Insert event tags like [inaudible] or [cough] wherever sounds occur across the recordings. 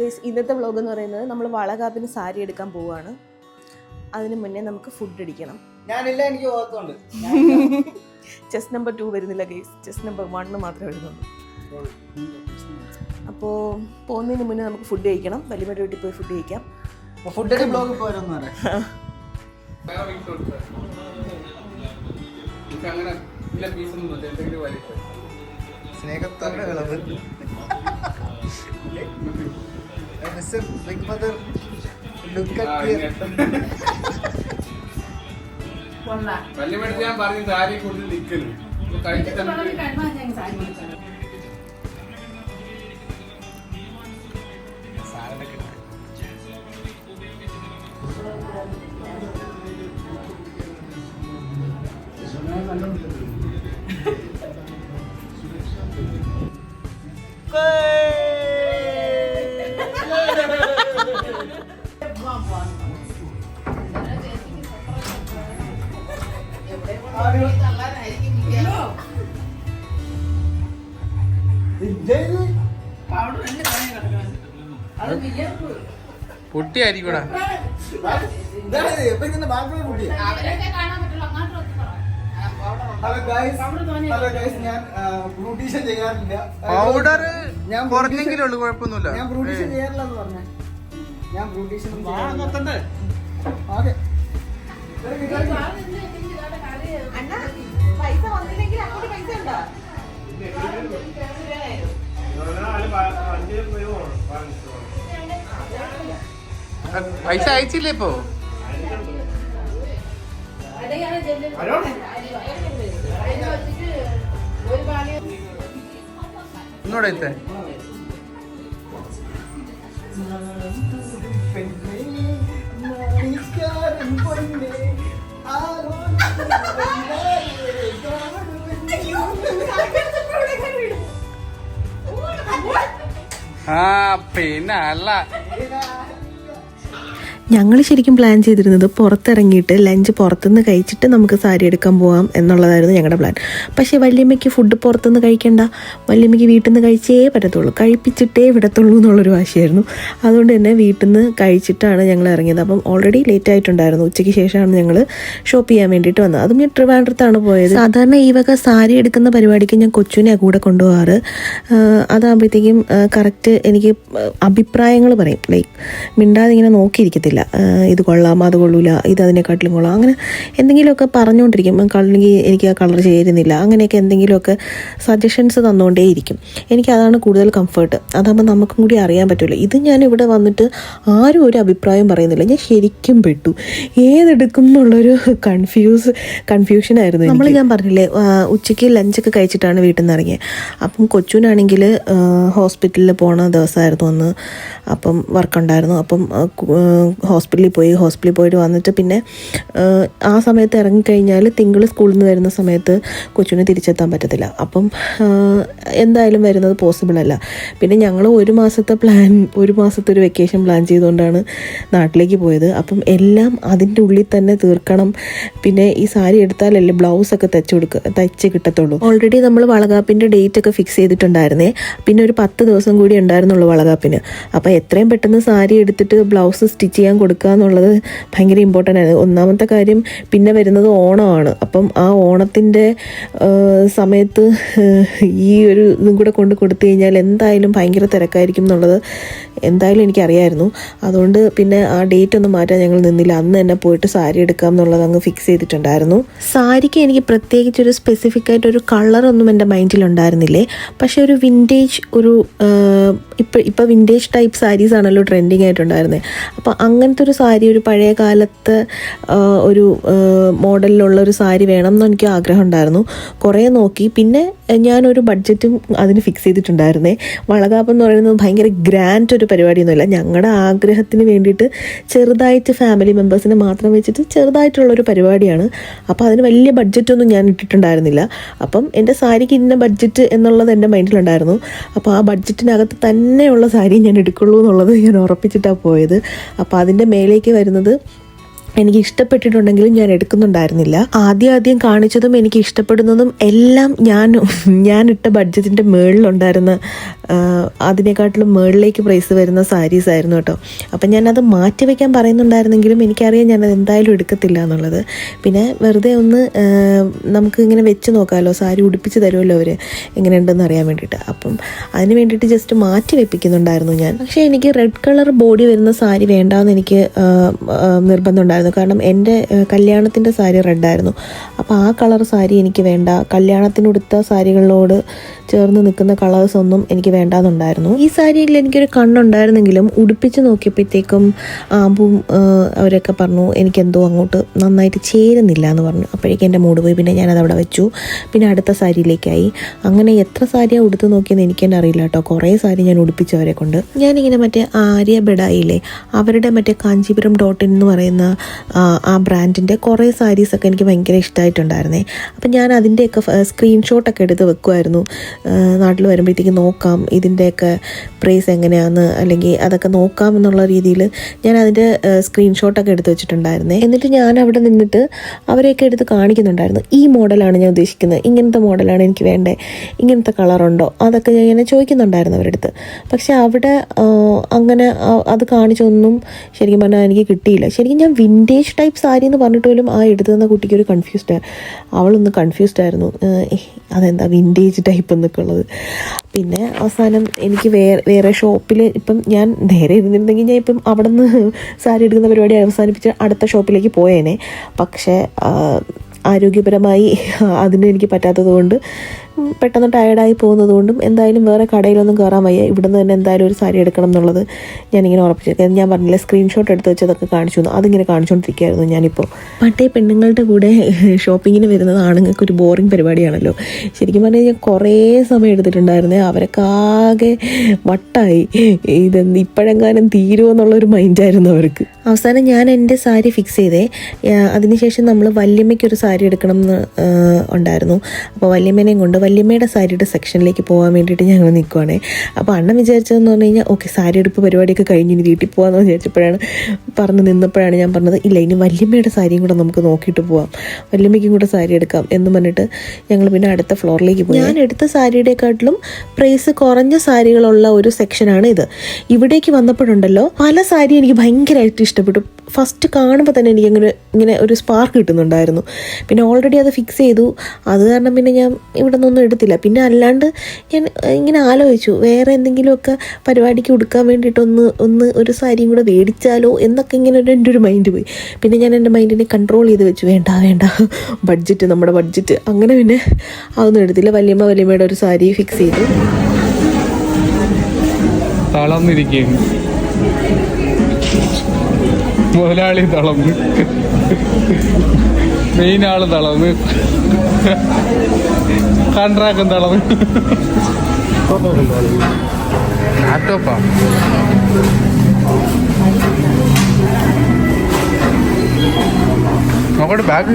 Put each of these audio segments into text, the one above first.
Guys ഇന്നത്തെ vlog എന്ന് പറയുന്നത് നമ്മൾ വളകാപ്പിന് സാരി എടുക്കാൻ പോവുകയാണ്. അതിന് മുന്നേ നമുക്ക് ഫുഡ് അടിക്കണം. ഞാനില്ല എനിക്ക് ഓർത്തുണ്ട്. ചെസ് നമ്പർ ടു വരുന്നില്ല ഗൈസ്. ചെസ് നമ്പർ വണ്ണ് മാത്രമേ വരുന്നുള്ളൂ. അപ്പോൾ പോകുന്നതിന് മുന്നേ നമുക്ക് ഫുഡ് കഴിക്കണം. വലിയ വീട്ടിൽ പോയി ഫുഡ് കഴിക്കാം. ഫുഡ് ബ്ലോഗ് സ്നേഹത്തോടെ വിളവ് മിസ്റ്റർ ബിഗ് മദർ ലുക്ക് വല്യമ്മടുത്ത് ഞാൻ പറഞ്ഞു സാരി കൂടുതൽ നിൽക്കുന്നു കഴിച്ചിട്ട് പൊട്ടിയായിരിക്കൂടാ. ഞാൻ ബ്യൂട്ടീഷ്യൻ ചെയ്യാറില്ല. പൗഡർ ഞാൻ കുറഞ്ഞെങ്കിലും ഉള്ളു കുഴപ്പമൊന്നുമില്ല. ഞാൻ ബ്രൂട്ടീഷൻ ചെയ്യാറില്ലെന്ന് പറഞ്ഞ. ഞാൻ ബ്രൂട്ടീഷൻ ഓക്കെ. പൈസ വന്നില്ലെങ്കിൽ അങ്ങോട്ട് പൈസ ഉണ്ടോ? പൈസ അയച്ചില്ലേ ഇപ്പോ? ഇന്നോടെ എത്തേ. ആ പിന്നെ അല്ല ഞങ്ങൾ ശരിക്കും പ്ലാൻ ചെയ്തിരുന്നത് പുറത്തിറങ്ങിയിട്ട് ലഞ്ച് പുറത്തുനിന്ന് കഴിച്ചിട്ട് നമുക്ക് സാരി എടുക്കാൻ പോകാം എന്നുള്ളതായിരുന്നു ഞങ്ങളുടെ പ്ലാൻ പക്ഷേ വല്യമ്മയ്ക്ക് ഫുഡ് പുറത്തുനിന്ന് കഴിക്കേണ്ട. വല്യമ്മയ്ക്ക് വീട്ടിൽ നിന്ന് കഴിച്ചേ പറ്റത്തുള്ളൂ. കഴിപ്പിച്ചിട്ടേ വിടത്തുള്ളൂ എന്നുള്ളൊരു വാശിയായിരുന്നു. അതുകൊണ്ട് തന്നെ വീട്ടിൽ നിന്ന് കഴിച്ചിട്ടാണ് ഞങ്ങൾ ഇറങ്ങിയത്. അപ്പം ഓൾറെഡി ലേറ്റ് ആയിട്ടുണ്ടായിരുന്നു. ഉച്ചയ്ക്ക് ശേഷമാണ് ഞങ്ങൾ ഷോപ്പ് ചെയ്യാൻ വേണ്ടിയിട്ട് വന്നത്. അതും ഞാൻ ട്രിവാൻഡ്രത്താണ് പോയത്. സാധാരണ ഈ വക സാരി എടുക്കുന്ന പരിപാടിക്ക് ഞാൻ കൊച്ചുവിനെ കൂടെ കൊണ്ടുപോകാറ്. അതാകുമ്പോഴത്തേക്കും കറക്റ്റ് എനിക്ക് അഭിപ്രായങ്ങൾ പറയും. ലൈക്ക് മിണ്ടാതെ ഇങ്ങനെ നോക്കിയിരിക്കത്തില്ല. ആഹ് ഇത് കൊള്ളാം അത് കൊള്ളൂല ഇത് അതിനെക്കാട്ടിലും കൊള്ളാം. അങ്ങനെ എന്തെങ്കിലുമൊക്കെ പറഞ്ഞുകൊണ്ടിരിക്കും. അല്ലെങ്കിൽ എനിക്ക് ആ കളർ ചേരുന്നില്ല. അങ്ങനെയൊക്കെ എന്തെങ്കിലുമൊക്കെ സജഷൻസ് തന്നുകൊണ്ടേയിരിക്കും എനിക്ക് അതാണ് കൂടുതൽ കംഫർട്ട് അതാകുമ്പോൾ നമുക്കും കൂടി അറിയാൻ പറ്റുമല്ലോ ഇത് ഞാൻ ഇവിടെ വന്നിട്ട് ആരും ഒരു അഭിപ്രായം പറയുന്നില്ല. ഞാൻ ശരിക്കും പെട്ടു. ഏതെടുക്കും എന്നുള്ളൊരു കൺഫ്യൂസ് കൺഫ്യൂഷനായിരുന്നു നമ്മൾ ഞാൻ പറഞ്ഞില്ലേ ഉച്ചയ്ക്ക് ലഞ്ചൊക്കെ കഴിച്ചിട്ടാണ് വീട്ടിൽ നിന്ന് ഇറങ്ങിയത് അപ്പം കൊച്ചുനാണെങ്കിൽ ഹോസ്പിറ്റലിൽ പോണ ദിവസമായിരുന്നു അന്ന്. അപ്പം വർക്ക് ഉണ്ടായിരുന്നു. അപ്പം ഹോസ്പിറ്റലിൽ പോയി ഹോസ്പിറ്റലിൽ പോയിട്ട് വന്നിട്ട് പിന്നെ ആ, സമയത്ത് ഇറങ്ങിക്കഴിഞ്ഞാൽ തിങ്കൾ സ്കൂളിൽ നിന്ന് വരുന്ന സമയത്ത് കൊച്ചിനെ തിരിച്ചെത്താൻ പറ്റത്തില്ല. അപ്പം എന്തായാലും വരുന്നത് പോസിബിൾ അല്ല. പിന്നെ ഞങ്ങൾ ഒരു മാസത്തെ പ്ലാൻ ഒരു മാസത്തെ ഒരു വെക്കേഷൻ പ്ലാൻ ചെയ്തുകൊണ്ടാണ് നാട്ടിലേക്ക് പോയത്. അപ്പം എല്ലാം അതിന്റെ ഉള്ളിൽ തന്നെ തീർക്കണം. പിന്നെ ഈ സാരി എടുത്താലല്ലേ ബ്ലൗസൊക്കെ തയ്ച്ചു കൊടുക്കുക തയ്ച്ച് കിട്ടത്തുള്ളൂ. ഓൾറെഡി നമ്മൾ വളകാപ്പിന്റെ ഡേറ്റ് ഒക്കെ ഫിക്സ് ചെയ്തിട്ടുണ്ടായിരുന്നേ. പിന്നെ ഒരു പത്ത് ദിവസം കൂടി ഉണ്ടായിരുന്നുള്ളൂ വളകാപ്പിന്. അപ്പോൾ എത്രയും പെട്ടെന്ന് സാരി എടുത്തിട്ട് ബ്ലൗസ് സ്റ്റിച്ച് ചെയ്യാൻ കൊടുക്കുക എന്നുള്ളത് ഭയങ്കര ഇമ്പോർട്ടന്റ് ആണ് ഒന്നാമത്തെ കാര്യം പിന്നെ വരുന്നത് ഓണമാണ്. അപ്പം ആ ഓണത്തിന്റെ സമയത്ത് ഈ ഒരു ഇതും കൂടെ കൊണ്ട് കൊടുത്തു കഴിഞ്ഞാൽ എന്തായാലും ഭയങ്കര തിരക്കായിരിക്കും എന്നുള്ളത് എന്തായാലും എനിക്കറിയായിരുന്നു. അതുകൊണ്ട് പിന്നെ ആ ഡേറ്റ് ഒന്നും മാറ്റാൻ ഞങ്ങൾ നിന്നില്ല. അന്ന് തന്നെ പോയിട്ട് സാരി എടുക്കാം എന്നുള്ളത് അങ്ങ് ഫിക്സ് ചെയ്തിട്ടുണ്ടായിരുന്നു. സാരിക്ക് എനിക്ക് പ്രത്യേകിച്ച് ഒരു സ്പെസിഫിക് ആയിട്ട് ഒരു കളറൊന്നും എന്റെ മൈൻഡിൽ ഉണ്ടായിരുന്നില്ലേ? പക്ഷേ ഒരു വിന്റേജ് ഒരു ഇപ്പം ഇപ്പം വിന്റേജ് ടൈപ്പ് സാരീസ് ആണല്ലോ ട്രെൻഡിങ് ആയിട്ടുണ്ടായിരുന്നത് അപ്പോൾ അങ്ങനത്തെ ഒരു സാരി ഒരു പഴയ കാലത്ത് ഒരു മോഡലിലുള്ള ഒരു സാരി വേണം എന്ന് എനിക്ക് ആഗ്രഹം ഉണ്ടായിരുന്നു. കുറേ നോക്കി. പിന്നെ ഞാനൊരു ബഡ്ജറ്റും അതിന് ഫിക്സ് ചെയ്തിട്ടുണ്ടായിരുന്നേ. വളകാപ്പം എന്ന് പറയുന്നത് ഭയങ്കര ഗ്രാൻഡ് ഒരു പരിപാടിയൊന്നുമില്ല. ഞങ്ങളുടെ ആഗ്രഹത്തിന് വേണ്ടിയിട്ട് ചെറുതായിട്ട് ഫാമിലി മെമ്പേഴ്സിനെ മാത്രം വെച്ചിട്ട് ചെറുതായിട്ടുള്ളൊരു പരിപാടിയാണ്. അപ്പോൾ അതിന് വലിയ ബഡ്ജറ്റൊന്നും ഞാൻ ഇട്ടിട്ടുണ്ടായിരുന്നില്ല. അപ്പം എന്റെ സാരിക്ക് ഇന്ന ബഡ്ജറ്റ് എന്നുള്ളത് എന്റെ മൈൻഡിലുണ്ടായിരുന്നു അപ്പോൾ ആ ബഡ്ജറ്റിനകത്ത് തന്നെയുള്ള സാരി ഞാൻ എടുക്കുള്ളൂ എന്നുള്ളത് ഞാൻ ഉറപ്പിച്ചിട്ടാണ് പോയത്. അപ്പോൾ അതിന്റെ മേലേക്ക് വരുന്നത് എനിക്ക് ഇഷ്ടപ്പെട്ടിട്ടുണ്ടെങ്കിലും ഞാൻ എടുക്കുന്നുണ്ടായിരുന്നില്ല. ആദ്യം ആദ്യം കാണിച്ചതും എനിക്ക് ഇഷ്ടപ്പെടുന്നതും എല്ലാം ഞാൻ ഞാൻ ഇട്ട ബഡ്ജറ്റിന്റെ മേളിലുണ്ടായിരുന്ന അതിനെക്കാട്ടിലും മേളിലേക്ക് പ്രൈസ് വരുന്ന സാരീസ് ആയിരുന്നു കേട്ടോ. അപ്പം ഞാനത് മാറ്റി വയ്ക്കാൻ പറയുന്നുണ്ടായിരുന്നെങ്കിലും എനിക്കറിയാം ഞാനത് എന്തായാലും എടുക്കത്തില്ല എന്നുള്ളത്. പിന്നെ വെറുതെ ഒന്ന് നമുക്ക് ഇങ്ങനെ വെച്ച് നോക്കാമല്ലോ സാരി ഉടുപ്പിച്ച് തരുമല്ലോ അവർ എങ്ങനെയുണ്ടെന്ന് അറിയാൻ വേണ്ടിയിട്ട്. അപ്പം അതിന് വേണ്ടിയിട്ട് ജസ്റ്റ് മാറ്റി വെപ്പിക്കുന്നുണ്ടായിരുന്നു ഞാൻ. പക്ഷേ എനിക്ക് റെഡ് കളർ ബോഡി വരുന്ന സാരി വേണ്ടാന്ന് എനിക്ക് ആ, നിർബന്ധമുണ്ടായിരുന്നു കാരണം എന്റെ കല്യാണത്തിന്റെ സാരി റെഡായിരുന്നു. അപ്പോൾ ആ കളർ സാരി എനിക്ക് വേണ്ട. കല്യാണത്തിനുടുത്ത സാരികളോട് ചേർന്ന് നിൽക്കുന്ന കളേഴ്സ് ഒന്നും എനിക്ക് വേണ്ടാന്നുണ്ടായിരുന്നു. ഈ സാരിയിൽ എനിക്കൊരു കണ്ണുണ്ടായിരുന്നെങ്കിലും ഉടുപ്പിച്ച് നോക്കിയപ്പോഴത്തേക്കും ആമ്പും അവരൊക്കെ പറഞ്ഞു എനിക്കെന്തോ അങ്ങോട്ട് നന്നായിട്ട് ചേരുന്നില്ല എന്ന് പറഞ്ഞു. അപ്പോഴേക്കും എന്റെ മൂഡ് പോയി. പിന്നെ ഞാനത് അവിടെ വെച്ചു. പിന്നെ അടുത്ത സാരിയിലേക്കായി. അങ്ങനെ എത്ര സാരിയാണ് ഉടുത്ത് നോക്കിയെന്ന് എനിക്ക് തന്നെ അറിയില്ല കേട്ടോ. കുറേ സാരി ഞാൻ ഉടുപ്പിച്ചവരെ കൊണ്ട്. ഞാനിങ്ങനെ മറ്റേ ആര്യ ബെഡായില്ലേ അവരുടെ മറ്റേ കാഞ്ചീപുരം ഡോട്ട് എന്ന് പറയുന്ന ആ, ബ്രാൻഡിന്റെ കുറേ സാരീസൊക്കെ എനിക്ക് ഭയങ്കര ഇഷ്ടമായിട്ടുണ്ടായിരുന്നേ അപ്പം ഞാൻ അതിന്റെയൊക്കെ സ്ക്രീൻഷോട്ടൊക്കെ എടുത്ത് വെക്കുമായിരുന്നു നാട്ടിൽ വരുമ്പോഴത്തേക്ക് നോക്കാം ഇതിന്റെയൊക്കെ പ്രൈസ് എങ്ങനെയാണെന്ന് അല്ലെങ്കിൽ അതൊക്കെ നോക്കാം എന്നുള്ള രീതിയിൽ ഞാൻ അതിന്റെ സ്ക്രീൻഷോട്ടൊക്കെ എടുത്ത് വെച്ചിട്ടുണ്ടായിരുന്നേ. എന്നിട്ട് ഞാൻ അവിടെ നിന്നിട്ട് അവരെയൊക്കെ എടുത്ത് കാണിക്കുന്നുണ്ടായിരുന്നു. ഈ മോഡലാണ് ഞാൻ ഉദ്ദേശിക്കുന്നത്. ഇങ്ങനത്തെ മോഡലാണ് എനിക്ക് വേണ്ടേ? ഇങ്ങനത്തെ കളറുണ്ടോ അതൊക്കെ ഞാൻ ഇങ്ങനെ ചോദിക്കുന്നുണ്ടായിരുന്നു അവരുടെ അടുത്ത്. പക്ഷേ അവിടെ അങ്ങനെ അത് കാണിച്ചൊന്നും ശരിക്കും പറഞ്ഞാൽ എനിക്ക് കിട്ടിയില്ല. ശരിക്കും ഞാൻ വിന്റേജ് ടൈപ്പ് സാരി എന്ന് പറഞ്ഞിട്ട് പോലും ആ എടുത്തു തന്ന കുട്ടിക്ക് ഒരു കൺഫ്യൂസ്ഡ് അവളൊന്ന് കൺഫ്യൂസ്ഡ് ആയിരുന്നു. അതെന്താ വിന്റേജ് ടൈപ്പ് എന്നൊക്കെ ഉള്ളത്. പിന്നെ അവസാനം എനിക്ക് വേറെ വേറെ ഷോപ്പിൽ ഇപ്പം ഞാൻ നേരെ ഇരുന്നിരുന്നെങ്കിൽ ഞാൻ ഇപ്പം അവിടെ നിന്ന് സാരി എടുക്കുന്ന പരിപാടി അവസാനിപ്പിച്ച് അടുത്ത ഷോപ്പിലേക്ക് പോയേനെ. പക്ഷേ ആരോഗ്യപരമായി അതിന് എനിക്ക് പറ്റാത്തത് കൊണ്ട് പെട്ടെന്ന് ടയർഡായി പോകുന്നത് കൊണ്ടും എന്തായാലും വേറെ കടയിലൊന്നും കയറാൻ വയ്യ. ഇവിടുന്ന് തന്നെ എന്തായാലും ഒരു സാരി എടുക്കണം എന്നുള്ളത് ഞാനിങ്ങനെ ഉറപ്പിച്ചേക്കാം ഞാൻ പറഞ്ഞില്ല സ്ക്രീൻഷോട്ട് എടുത്ത് വെച്ചതൊക്കെ കാണിച്ചു തന്നു അതിങ്ങനെ കാണിച്ചുകൊണ്ടിരിക്കുകയായിരുന്നു ഞാനിപ്പോൾ. പട്ടേ പെണ്ണുങ്ങളുടെ കൂടെ ഷോപ്പിങ്ങിന് വരുന്നത് ആണുങ്ങൾക്ക് ഒരു ബോറിംഗ് പരിപാടിയാണല്ലോ. ശരിക്കും പറഞ്ഞാൽ ഞാൻ കുറേ സമയം എടുത്തിട്ടുണ്ടായിരുന്നേ. അവരൊക്കെ ആകെ വട്ടായി. ഇതെന്ത് ഇപ്പോഴെങ്ങാനും തീരുമോ എന്നുള്ളൊരു മൈൻഡായിരുന്നു അവർക്ക്. അവസാനം ഞാൻ എന്റെ സാരി ഫിക്സ് ചെയ്തേ. അതിനുശേഷം നമ്മൾ വല്യമ്മയ്ക്കൊരു സാരി എടുക്കണം എന്ന് ഉണ്ടായിരുന്നു. അപ്പോൾ വല്യമ്മേനെയും കൊണ്ട് വല്യമ്മയുടെ സാരിയുടെ സെക്ഷനിലേക്ക് പോകാൻ വേണ്ടിയിട്ട് ഞങ്ങൾ നിൽക്കുവാണേ അപ്പോൾ അണ്ണൻ വിചാരിച്ചതെന്ന് പറഞ്ഞു കഴിഞ്ഞാൽ ഓക്കെ സാരി എടുപ്പ് പരിപാടിയൊക്കെ കഴിഞ്ഞ് ഇനി വീട്ടിൽ പോകാമെന്ന് വിചാരിച്ചപ്പോഴാണ് പറഞ്ഞ് നിന്നപ്പോഴാണ് ഞാൻ പറഞ്ഞത് ഇല്ല ഇനി വല്യമ്മയുടെ സാരിയും കൂടെ നമുക്ക് നോക്കിയിട്ട് പോവാം. വല്യമ്മയ്ക്കും കൂടെ സാരി എടുക്കാം. എന്ന് പറഞ്ഞിട്ട് ഞങ്ങൾ പിന്നെ അടുത്ത ഫ്ലോറിലേക്ക് പോയി. ഞാൻ എടുത്ത സാരിയുടെക്കാട്ടിലും പ്രൈസ് കുറഞ്ഞ സാരികളുള്ള ഒരു സെക്ഷനാണ് ഇത്. ഇവിടേക്ക് വന്നപ്പോഴുണ്ടല്ലോ പല സാരി എനിക്ക് ഭയങ്കരമായിട്ട് ഇഷ്ടപ്പെട്ടു. ഫസ്റ്റ് കാണുമ്പോൾ തന്നെ എനിക്ക് അങ്ങനെ ഇങ്ങനെ ഒരു സ്പാർക്ക് കിട്ടുന്നുണ്ടായിരുന്നു. പിന്നെ ഓൾറെഡി അത് ഫിക്സ് ചെയ്തു. അത് കാരണം പിന്നെ ഞാൻ ഇവിടെ നിന്നൊന്നും എടുത്തില്ല. പിന്നെ അല്ലാണ്ട് ഞാൻ ഇങ്ങനെ ആലോചിച്ചു വേറെ എന്തെങ്കിലുമൊക്കെ പരിപാടിക്ക് കൊടുക്കാൻ വേണ്ടിയിട്ടൊന്ന് ഒന്ന് ഒരു സാരിയും കൂടെ മേടിച്ചാലോ എന്നൊക്കെ ഇങ്ങനെ എന്റെ ഒരു മൈൻഡ് പോയി. പിന്നെ ഞാൻ എന്റെ മൈൻഡിനെ കൺട്രോൾ ചെയ്ത് വെച്ചു. വേണ്ട വേണ്ട ബഡ്ജറ്റ് നമ്മുടെ ബഡ്ജറ്റ് അങ്ങനെ പിന്നെ അതൊന്നും എടുത്തില്ല. വല്യമ്മ വല്യമ്മയുടെ ഒരു സാരി ഫിക്സ് ചെയ്തു. തളർന്നിരിക്കുകയാണ് മുതലാളി തളർന്ന് മെയിൻ ആൾ തളർന്ന് കൺട്രാക്കം തളർന്ന് നോക്കട്ടെ ബാഗ്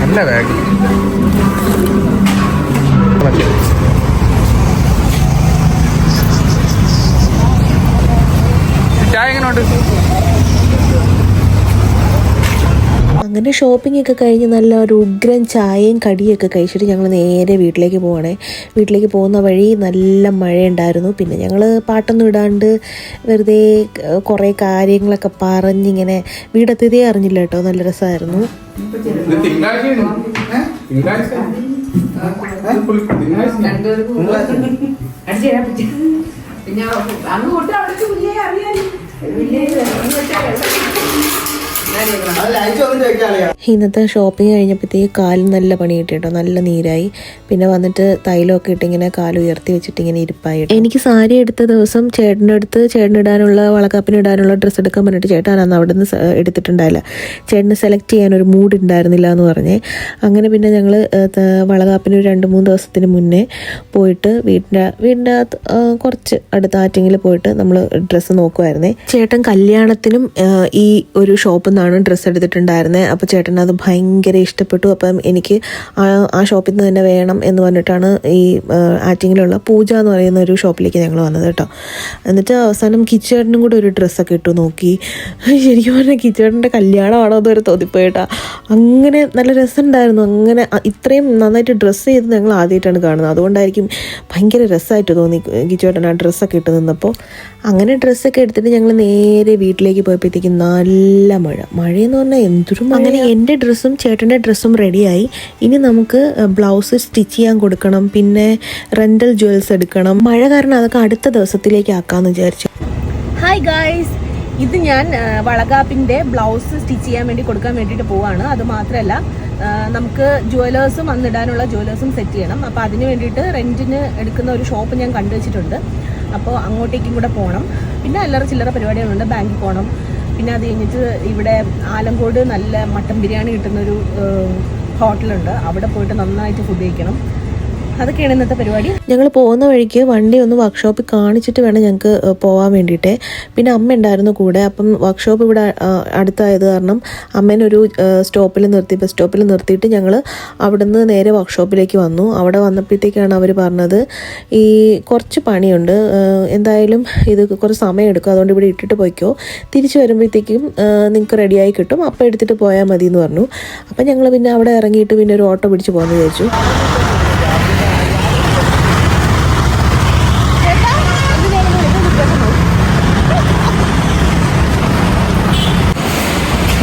നല്ല ബാഗ് അങ്ങനെ ഷോപ്പിംഗ് ഒക്കെ കഴിഞ്ഞ് നല്ല ഒരു ഉഗ്രൻ ചായയും കടിയൊക്കെ കഴിച്ചിട്ട് ഞങ്ങൾ നേരെ വീട്ടിലേക്ക് പോവാണേ. വീട്ടിലേക്ക് പോകുന്ന വഴി നല്ല മഴയുണ്ടായിരുന്നു. പിന്നെ ഞങ്ങൾ പാട്ടൊന്നും ഇടാണ്ട് വെറുതെ കുറേ കാര്യങ്ങളൊക്കെ പറഞ്ഞിങ്ങനെ വീടെത്തിയതേ അറിഞ്ഞില്ല കേട്ടോ. നല്ല രസമായിരുന്നു. പിന്നെ ഇന്നത്തെ ഷോപ്പിംഗ് കഴിഞ്ഞപ്പോഴത്തേക്ക് കാലിന് നല്ല പണി കിട്ടി. കേട്ടോ നല്ല നീരായി. പിന്നെ വന്നിട്ട് തൈലമൊക്കെ ഇട്ടിങ്ങനെ കാൽ ഉയർത്തി വെച്ചിട്ട് ഇങ്ങനെ ഇരിപ്പായി എനിക്ക് സാരി എടുത്ത ദിവസം ചേട്ടന്റെ അടുത്ത് ചേട്ടനിടാനുള്ള വളക്കാപ്പിന് ഇടാനുള്ള ഡ്രസ്സ് എടുക്കാൻ പറഞ്ഞിട്ട് ചേട്ടൻ അന്ന് അവിടെ നിന്ന് എടുത്തിട്ടുണ്ടായില്ല. ചേട്ടന് സെലക്ട് ചെയ്യാൻ ഒരു മൂഡ് ഉണ്ടായിരുന്നില്ല എന്ന് പറഞ്ഞേ. അങ്ങനെ പിന്നെ ഞങ്ങൾ വളകാപ്പിന് ഒരു രണ്ട് മൂന്ന് ദിവസത്തിന് മുന്നേ പോയിട്ട് വീടിന്റെ വീടിന്റെ കുറച്ച് അടുത്ത ആറ്റിങ്ങിൽ പോയിട്ട് നമ്മൾ ഡ്രസ്സ് നോക്കുമായിരുന്നേ ചേട്ടൻ കല്യാണത്തിനും ഈ ഒരു ഷോപ്പിൽ നിന്നാണ് നിന്നാണ് ഡ്രസ്സ് എടുത്തിട്ടുണ്ടായിരുന്നത് അപ്പോൾ ചേട്ടൻ അത് ഭയങ്കര ഇഷ്ടപ്പെട്ടു. അപ്പം എനിക്ക് ആ ഷോപ്പിൽ നിന്ന് തന്നെ വേണം എന്ന് പറഞ്ഞിട്ടാണ് ഈ ആറ്റിങ്ങിലുള്ള പൂജ എന്ന് പറയുന്ന ഒരു ഷോപ്പിലേക്ക് ഞങ്ങൾ വന്നത് കേട്ടോ. എന്നിട്ട് അവസാനം കിച്ചേട്ടനും കൂടെ ഒരു ഡ്രസ്സൊക്കെ ഇട്ടു നോക്കി. ശരിക്കും പറഞ്ഞാൽ കിച്ചേട്ടന്റെ കല്യാണമാണോ അതൊരു തോന്നിപ്പോയിട്ടാ അങ്ങനെ നല്ല രസമുണ്ടായിരുന്നു അങ്ങനെ ഇത്രയും നന്നായിട്ട് ഡ്രസ്സ് ചെയ്ത് ഞങ്ങൾ ആദ്യമായിട്ടാണ് കാണുന്നത്. അതുകൊണ്ടായിരിക്കും ഭയങ്കര രസമായിട്ട് തോന്നി കിച്ചേട്ടൻ ആ ഡ്രസ്സൊക്കെ ഇട്ട് നിന്നപ്പോൾ അങ്ങനെ ഡ്രസ്സൊക്കെ എടുത്തിട്ട് ഞങ്ങൾ നേരെ വീട്ടിലേക്ക് പോയപ്പോഴത്തേക്കും നല്ല മഴ. മഴയെന്ന് പറഞ്ഞാൽ എന്തൊരു അങ്ങനെ എന്റെ ഡ്രസ്സും ചേട്ടന്റെ ഡ്രസ്സും റെഡിയായി. ഇനി നമുക്ക് ബ്ലൗസ് സ്റ്റിച്ച് ചെയ്യാൻ കൊടുക്കണം പിന്നെ റെന്റൽ ജ്വൽസ് എടുക്കണം. മഴ കാരണം അതൊക്കെ അടുത്ത ദിവസത്തിലേക്ക് ആക്കാമെന്ന് വിചാരിച്ചു. ഹായ് ഗായ്സ് ഇത് ഞാൻ വളകാപ്പിന്റെ ബ്ലൗസ് സ്റ്റിച്ച് ചെയ്യാൻ വേണ്ടി കൊടുക്കാൻ വേണ്ടിയിട്ട് പോവാണ്. അത് മാത്രമല്ല നമുക്ക് ജുവലേഴ്സും അന്നിടാനുള്ള ജുവലേഴ്സും സെറ്റ് ചെയ്യണം. അപ്പോൾ അതിന് വേണ്ടിയിട്ട് റെന്റിന് എടുക്കുന്ന ഒരു ഷോപ്പ് ഞാൻ കണ്ടുവച്ചിട്ടുണ്ട്. അപ്പോൾ അങ്ങോട്ടേക്കും കൂടെ പോകണം പിന്നെ അല്ലറ ചില്ലറ പരിപാടികളുണ്ട്. ബാങ്കിൽ പോകണം പിന്നെ അത് കഴിഞ്ഞിട്ട് ഇവിടെ ആലങ്കോട് നല്ല മട്ടൻ ബിരിയാണി കിട്ടുന്നൊരു ഹോട്ടലുണ്ട്. അവിടെ പോയിട്ട് നന്നായിട്ട് ഫുഡ് കഴിക്കണം. അതൊക്കെയാണ് ഇന്നത്തെ പരിപാടി. ഞങ്ങൾ പോകുന്ന വഴിക്ക് വണ്ടി ഒന്ന് വർക്ക്ഷോപ്പിൽ കാണിച്ചിട്ട് വേണം ഞങ്ങൾക്ക് പോകാൻ വേണ്ടിയിട്ട്. പിന്നെ അമ്മ ഉണ്ടായിരുന്നു കൂടെ അപ്പം വർക്ക്ഷോപ്പ് ഇവിടെ അടുത്തായത് കാരണം അമ്മേനെ ഒരു സ്റ്റോപ്പിൽ നിർത്തി ബസ് സ്റ്റോപ്പിൽ നിർത്തിയിട്ട് ഞങ്ങൾ അവിടുന്ന് നേരെ വർക്ക്ഷോപ്പിലേക്ക് വന്നു. അവിടെ വന്നപ്പോഴത്തേക്കാണ് അവർ പറഞ്ഞത് ഈ കുറച്ച് പണിയുണ്ട് എന്തായാലും ഇത് കുറച്ച് സമയം എടുക്കും അതുകൊണ്ട് ഇവിടെ ഇട്ടിട്ട് പോയിക്കോ. തിരിച്ചു വരുമ്പോഴത്തേക്കും നിങ്ങൾക്ക് റെഡിയായി കിട്ടും അപ്പം എടുത്തിട്ട് പോയാൽ മതി എന്ന് പറഞ്ഞു. അപ്പം ഞങ്ങൾ പിന്നെ അവിടെ ഇറങ്ങിയിട്ട് പിന്നെ ഒരു ഓട്ടോ പിടിച്ച് പോകാമെന്ന് വിചാരിച്ചു.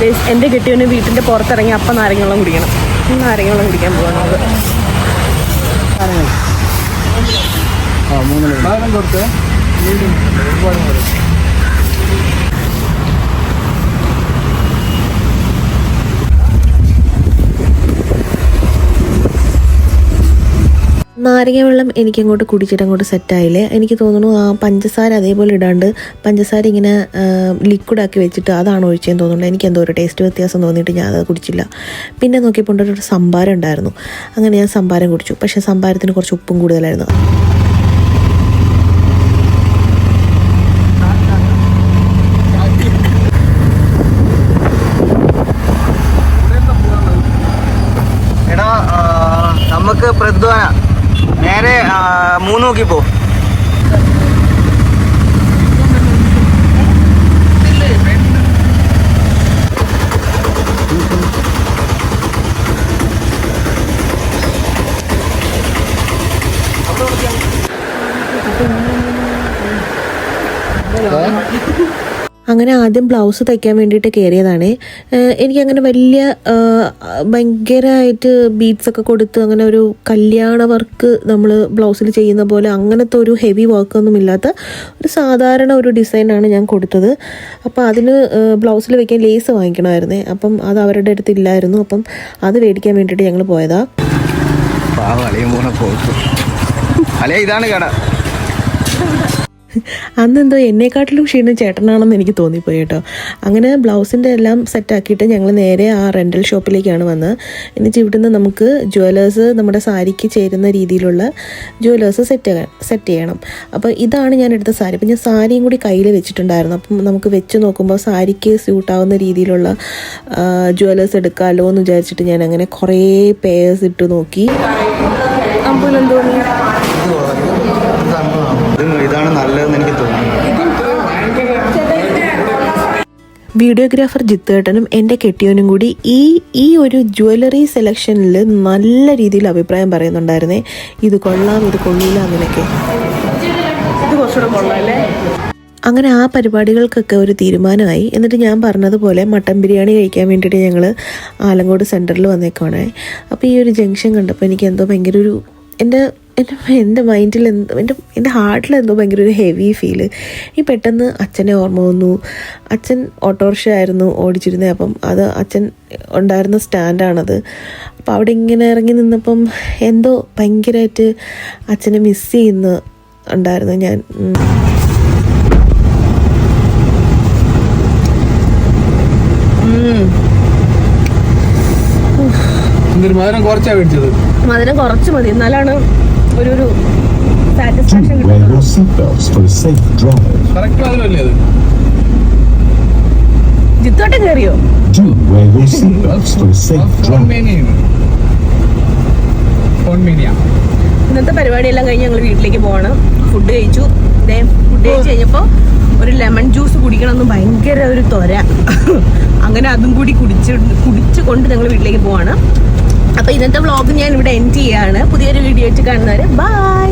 Guys, എന്റെ കെട്ടിയവന് വീട്ടിന്റെ പുറത്തിറങ്ങി അപ്പം നാരങ്ങവെള്ളം കുടിക്കണം. നാരങ്ങവെള്ളം കുടിക്കാൻ പോകണം സാധനം കൊടുത്ത്? നാരങ്ങ വെള്ളം എനിക്ക് അങ്ങോട്ട് കുടിച്ചിട്ട് അങ്ങോട്ട് സെറ്റായില്ലേ എനിക്ക് തോന്നുന്നു ആ പഞ്ചസാര അതേപോലെ ഇടാണ്ട് പഞ്ചസാര ഇങ്ങനെ ലിക്വിഡാക്കി വെച്ചിട്ട് അതാണ് ഒഴിച്ചതെന്ന് തോന്നുന്നുണ്ട്. എനിക്ക് എന്തോ ഒരു ടേസ്റ്റ് വ്യത്യാസം തോന്നിയിട്ട് ഞാൻ അത് കുടിച്ചില്ല. പിന്നെ നോക്കിയപ്പോൾ ഒരു സംഭാരം ഉണ്ടായിരുന്നു. അങ്ങനെ ഞാൻ സംഭാരം കുടിച്ചു. പക്ഷേ സംഭാരത്തിന് കുറച്ച് ഉപ്പും കൂടുതലായിരുന്നു എടാ ആ, നമുക്ക് പ്രദ്വാന നേരെ മൂന്ന് നോക്കി അങ്ങനെ ആദ്യം ബ്ലൗസ് തയ്ക്കാൻ വേണ്ടിയിട്ട് കയറിയതാണ് എനിക്കങ്ങനെ വലിയ ഭയങ്കരമായിട്ട് ബീഡ്സ് ഒക്കെ കൊടുത്ത് അങ്ങനെ ഒരു കല്യാണ വർക്ക് നമ്മൾ ബ്ലൗസിൽ ചെയ്യുന്ന പോലെ അങ്ങനത്തെ ഒരു ഹെവി വർക്കൊന്നും ഇല്ലാത്ത ഒരു സാധാരണ ഒരു ഡിസൈനാണ് ഞാൻ കൊടുത്തത്. അപ്പോൾ അതിന് ബ്ലൗസിൽ വെക്കാൻ ലേസ് വാങ്ങിക്കണമായിരുന്നേ. അപ്പം അത് അവരുടെ അടുത്ത് ഇല്ലായിരുന്നു. അപ്പം അത് മേടിക്കാൻ വേണ്ടിയിട്ട് ഞങ്ങൾ പോയതാണ് ഇതാണ് കട. അന്നെന്തോ എന്നെക്കാട്ടിലും ക്ഷീണം ചേട്ടനാണെന്ന് എനിക്ക് തോന്നിപ്പോയി കേട്ടോ. അങ്ങനെ ബ്ലൗസിന്റെ എല്ലാം സെറ്റാക്കിയിട്ട് ഞങ്ങൾ നേരെ ആ റെന്റൽ ഷോപ്പിലേക്കാണ് വന്നത് എന്നിട്ട് നിന്ന് നമുക്ക് ജ്വല്ലേഴ്സ് നമ്മുടെ സാരിക്ക് ചേരുന്ന രീതിയിലുള്ള ജ്വല്ലേഴ്സ് സെറ്റ് സെറ്റ് ചെയ്യണം. അപ്പോൾ ഇതാണ് ഞാൻ എടുത്ത സാരി. അപ്പം ഞാൻ സാരിയും കൂടി കയ്യിൽ വെച്ചിട്ടുണ്ടായിരുന്നു. അപ്പം നമുക്ക് വെച്ച് നോക്കുമ്പോൾ സാരിക്ക് സ്യൂട്ടാവുന്ന രീതിയിലുള്ള ജ്വല്ലേഴ്സ് എടുക്കാമല്ലോ എന്ന് വിചാരിച്ചിട്ട് ഞാൻ അങ്ങനെ കുറേ പേഴ്സ് ഇട്ട് നോക്കി. ഇത് ഇതാണ് നല്ലതെന്ന് എനിക്ക് തോന്നുന്നു. വീഡിയോഗ്രാഫർ ജിത്തേട്ടനും എന്റെ കെട്ടിയോനും കൂടി ഈ ഈ ഒരു ജ്വല്ലറി സെലക്ഷനിൽ നല്ല രീതിയിൽ അഭിപ്രായം പറയുന്നുണ്ടായിരുന്നേ. ഇത് കൊള്ളാം ഇത് കൊള്ളില്ല അങ്ങനെയൊക്കെ ഇത് കുറച്ചുകൂടെ കൊള്ളാമല്ലേ അങ്ങനെ ആ പരിപാടികൾക്കൊക്കെ ഒരു തീരുമാനമായി. എന്നിട്ട് ഞാൻ പറഞ്ഞതുപോലെ മട്ടൻ ബിരിയാണി കഴിക്കാൻ വേണ്ടിയിട്ട് ഞങ്ങൾ ആലങ്കോട് സെന്ററിൽ വന്നേക്കുവാണേ. അപ്പോൾ ഈ ഒരു ജംഗ്ഷൻ കണ്ടപ്പോൾ എനിക്ക് എന്തോ ഭയങ്കര ഒരു എന്റെ എന്റെ എന്റെ മൈൻഡിൽ എന്തോ എന്റെ എന്റെ ഹാർട്ടിൽ എന്തോ ഭയങ്കര ഒരു ഹെവി ഫീൽ ഈ പെട്ടെന്ന് അച്ഛനെ ഓർമ്മ വന്നു. അച്ഛൻ ഓട്ടോറിക്ഷ ആയിരുന്നു ഓടിച്ചിരുന്നത് അപ്പം അത് അച്ഛൻ ഉണ്ടായിരുന്ന സ്റ്റാൻഡാണത് അപ്പം അവിടെ ഇങ്ങനെ ഇറങ്ങി നിന്നപ്പം എന്തോ ഭയങ്കരമായിട്ട് അച്ഛനെ മിസ് ചെയ്യുന്ന ഉണ്ടായിരുന്നു ഞാൻ. മധുരം കുറച്ച് മതി. എന്നാലാണ് ഒരു ഒരു സാറ്റിസ്ഫാക്ഷൻ ജിത്തോട്ടം കയറിയോ. ഇന്നത്തെ പരിപാടിയെല്ലാം കഴിഞ്ഞ് ഞങ്ങൾ വീട്ടിലേക്ക് പോകണം ഫുഡ് കഴിച്ചു. ദേ ഫുഡ് കഴിച്ച് കഴിഞ്ഞപ്പോൾ ഒരു ലെമൺ ജ്യൂസ് കുടിക്കണമെന്ന് ഭയങ്കര ഒരു തൊര [laughs] അങ്ങനെ അതും കൂടി കുടിച്ച് കുടിച്ച് കൊണ്ട് ഞങ്ങൾ വീട്ടിലേക്ക് പോവാണ്. അപ്പോൾ ഇന്നത്തെ വ്ളോഗ് ഞാൻ ഇവിടെ എൻഡ് ചെയ്യാണ്. പുതിയൊരു വീഡിയോ ആയിട്ട് കാണുന്നവരെ ബൈ